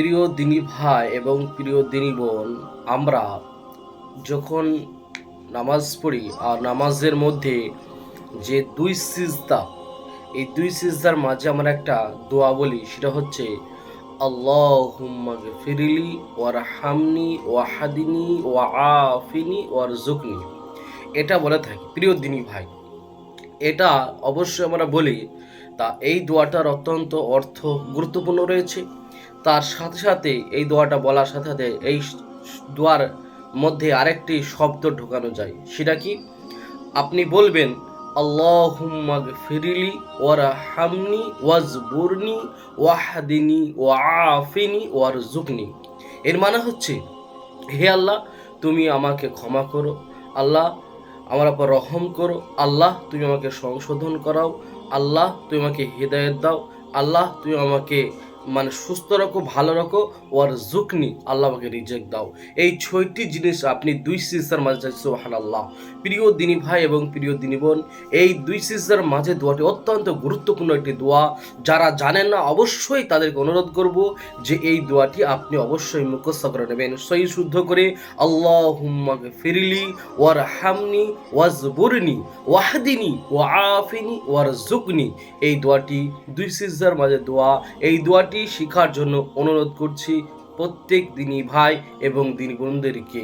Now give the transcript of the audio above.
প্রিয় দিনী ভাই এবং প্রিয় দিনী বোন, আমরা যখন নামাজ পড়ি আর নামাজের মধ্যে যে দুই সিজদা, এই দুই সিজদার মাঝে আমরা একটা দোয়া বলি, সেটা হচ্ছে, আল্লাহুম্মা ফিরিলি ওয়ার হামনি ওয়াহাদিনি ওয়া আফিনি ওয়ার জুকনি এটা বলে থাকি। প্রিয় দিনী ভাই এটা অবশ্যই আমরা বলি, তা এই দোয়াটার অত্যন্ত অর্থ গুরুত্বপূর্ণ রয়েছে। তার সাথে সাথে এই দোয়াটা বলার সাথে সাথে এই দোয়ার মধ্যে আরেকটি শব্দ ঢোকানো যায়, সেটা কি? আপনি বলবেন, আল্লাহুম্মা ফিরিলি ওয়ার হামনি ওয়াজবুরনি ওয়াহাদিনি ওয়াফিনি ওয়ার জুকনি এর মানে হচ্ছে, হে আল্লাহ, তুমি আমাকে ক্ষমা করো। আল্লাহ আমার উপর রহম করো। আল্লাহ, তুমি আমাকে সংশোধন করাও। আল্লাহ, তুমি আমাকে হৃদায়ত দাও। আল্লাহ, তুমি আমাকে মানে সুস্থ রাখো, ভালো রাখো ওর জুকনি আল্লাহ আমাকে রিজেক্ট দাও। এই ছয়টি জিনিস আপনি দুই সিস্টার মাঝে চাইছে সোহান আল্লাহ প্রিয় দিনী ভাই এবং প্রিয় দিনী বোন, এই দুই সিস্টার মাঝে দোয়াটি অত্যন্ত গুরুত্বপূর্ণ একটি দোয়া। যারা জানেন না, অবশ্যই তাদেরকে অনুরোধ করব যে এই দোয়াটি আপনি অবশ্যই মুখস্থ করে নেবেন। সই শুদ্ধ করে আল্লাহ হুম্মাকে ফিরিলি ওয়ার হামনি ওয়াজবুরনি, ওয়াহদিনি ওয়া আফিনি ওয়ার জুকনি এই দোয়াটি দুই সিজদার মাঝে দোয়া। এই দোয়াটি শেখার জন্য অনুরোধ করছি প্রত্যেক দিনই ভাই এবং দিন বোনদেরকে